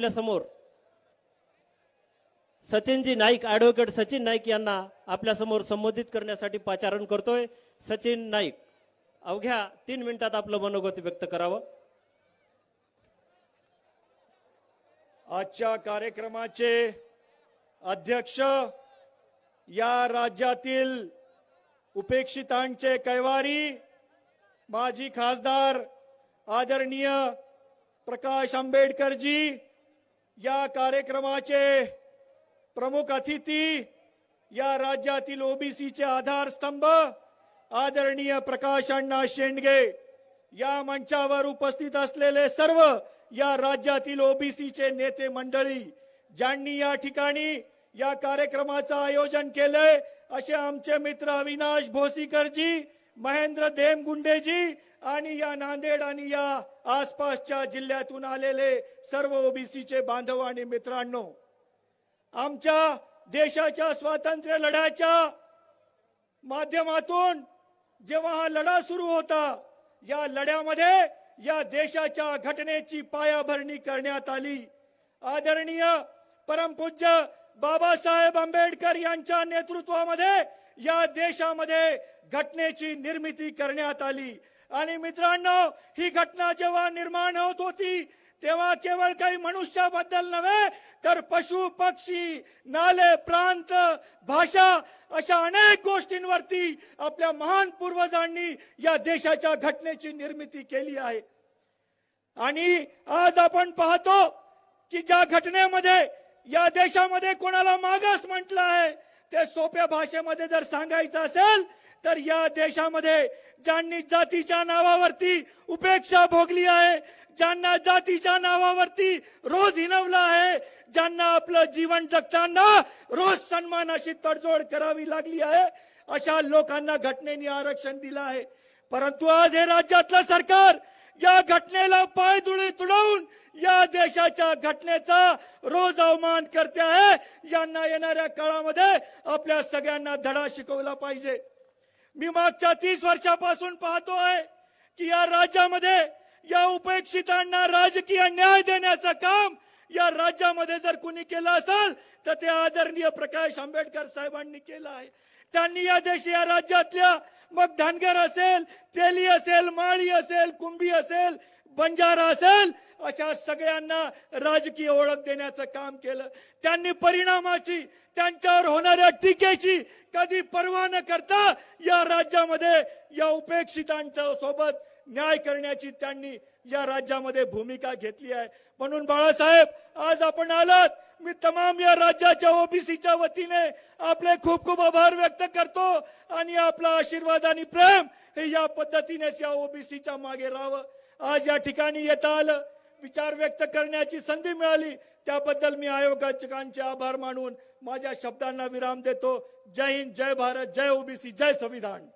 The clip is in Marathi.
आपल्यासमोर सचिनजी नाईक ऍडव्होकेट सचिन नाईक यांना आपल्यासमोर संबोधित करण्यासाठी पाचारण करतोय. सचिन नाईक अवघ्या तीन मिनिटात आपलं मनोगत व्यक्त करावं. आजच्या कार्यक्रमाचे अध्यक्ष या राज्यातील उपेक्षितांचे कैवारी माजी खासदार आदरणीय प्रकाश आंबेडकरजी या कार्यक्रमाचे प्रमुख अतिथी या राज्यातील ओबीसीचे आधारस्तंभ आदरणीय प्रकाश अण्णा शेंडगे या मंचावर उपस्थित असलेले सर्व या राज्यातील ओबीसीचे नेते मंडळी ज्यांनी या ठिकाणी या कार्यक्रमाचं आयोजन केलंय असे आमचे मित्र अविनाश भोसीकरजी महेंद्र देमगुंडेजी आणि या नांदेड आणि या आसपासच्या जिल्ह्यातून आलेले सर्व ओबीसीचे बांधव आणि मित्रांनो आमच्या देशाच्या स्वातंत्र्य लढ्याच्या माध्यमातून जेव्हा हा लढा सुरू होता या लढ्यामध्ये या देशाच्या घटनेची पायाभरणी करण्यात आली. आदरणीय परमपूज्य बाबासाहेब आंबेडकर यांच्या नेतृत्वामध्ये या देशामध्ये घटनेची निर्मिती करण्यात आली. आणि मित्रांनो ही घटना जेव्हा निर्माण होत होती तेव्हा केवळ काही मनुष्याबद्दल नव्हे तर पशु पक्षी नाले प्रांत भाषा अशा अनेक गोष्टींवरती आपल्या महान पूर्वजांनी या देशाच्या घटनेची निर्मिती केली आहे. आणि आज आपण पाहतो की ज्या घटनेमध्ये या देशामध्ये कोणाला मागास म्हटलं ते सोप्या भाषेमध्ये जर सांगायचं असेल तर या देशामध्ये ज्यांनी जातीच्या नावावरती उपेक्षा भोगली आहे ज्यांना जातीच्या नावावरती रोज हिनवलं आहे ज्यांना आपलं जीवन जगताना रोज सन्मानाशी तडजोड करावी लागली आहे अशा लोकांना घटनेने आरक्षण दिलं आहे. परंतु आज हे राज्यातलं सरकार या घटनेला पायदुळी तुडवून या देशाच्या घटनेचा रोज अवमान करते आहे. यांना येणाऱ्या काळामध्ये आपल्या सगळ्यांना धडा शिकवला पाहिजे. मी मागच्या तीस वर्षापासून पाहतो आहे की या राज्यामध्ये या उपेक्षितांना राजकीय न्याय देण्याचं काम या राज्यामध्ये जर कुणी केलं असेल तर ते आदरणीय प्रकाश आंबेडकर साहेबांनी केलं आहे. त्यांनी या देशी या राज्यातल्या मग धनगर असेल तेली असेल माळी असेल कुंभी असेल बंजारा असेल अशा सगळ्यांना राजकीय ओळख देण्याचं काम केलं. त्यांनी परिणामाची त्यांच्यावर होणाऱ्या टीकेची कधी पर्वा न करता या राज्यामध्ये या उपेक्षितांच्या सोबत न्याय करण्याची त्यांनी या राज्यामध्ये भूमिका घेतली आहे. म्हणून बाळासाहेब आज आपण आलात. मी तमाम या राज्याच्या ओबीसीच्या वतीने आपले खूप खूप आभार व्यक्त करतो आणि आपला आशीर्वाद आणि प्रेम हे या पद्धतीनेच या ओबीसीच्या मागे राहावं. आज या ठिकाणी येता आलं विचार व्यक्त करण्याची संधी मिळाली. त्याबद्दल मी आयोजकांचे आभार मानून माझ्या शब्दांना विराम देतो. जय हिंद जय भारत जय ओबीसी जय संविधान.